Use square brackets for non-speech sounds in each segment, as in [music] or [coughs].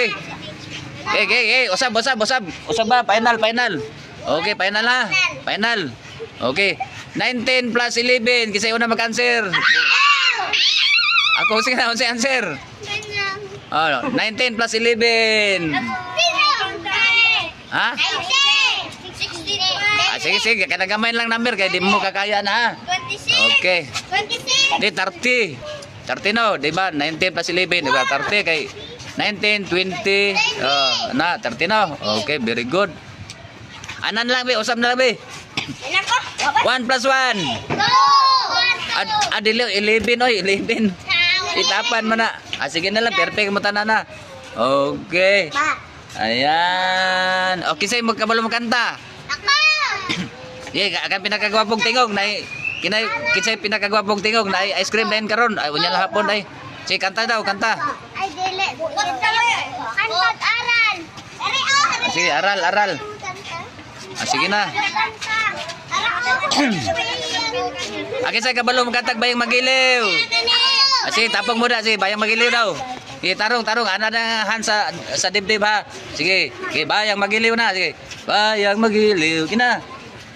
okay. Okay, okay, okay. Usab, usab, usab. Usab ba? Final, final. Okay, final na. Final. Okay. 19 plus 11. Kisay una mag-answer. Ako, sige na, unsay answer. Oh, 19 plus 11. Ha? Ah, sige, sige. Kaya gamay lang number. Kaya di mo kakaya na? Okay. Di, 30. 30 no, di ba? 19 plus 11, di ba? 30 kay 19, 20, oh, na, 30 no. Okay, very good. Anan lang, be. Usap na lang, be. 1 plus 1. Ad, adili, 11, oy, 11. Itapan mo na. Ah, sige na lang, perfect mo tanan na. Okay. Ayan. Okay, sa'yo, magkabalo mo kanta. [coughs] Ye, akan pinakagwapong tingog na kinay kinsay pinakagwapong tingog na ice cream din karon. Ay unya lang hapon ay. Sige kanta daw, kanta. Ay, dili. Kantag aral. Ari, oh. Ah, sige, aral, aral. Ah, sige na. Akin sa kabalo mo kantag bayang magiliw. Ah, sige, tapong mo na, sige, bayang magiliw daw. Sige, tarong, tarong, ana na han sa, sa dibdib ha. Sige, sige, bayang magiliw na, sige. Bayang magiliw, kina.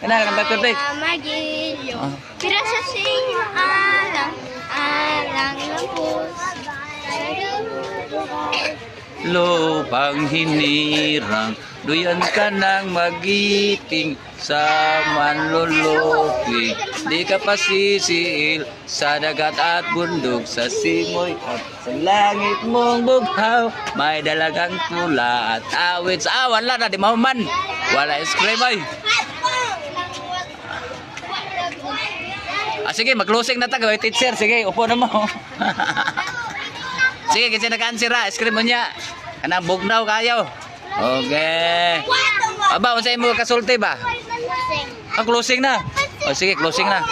Kina, kanta perfect. Magilyo. Ah. Tira sa sing alang, alang ng puso. Lupang hinirang Duyan ka nang magiting sa manlulupi Di ka pasisiil sa dagat at bundok Sa simoy at sa langit mong bughaw May dalagang pula at awit sa awan lang na di mauman Wala scream ay Ah, sige, mag-closing na tayo, teacher. Sige, upo na mo. [laughs] sige, kasi nag-answer ha. Scream mo niya. Kanang bugnaw kayo. Okay. Aba, unsay mo kasulti ba? Ang closing na. O sige, closing na.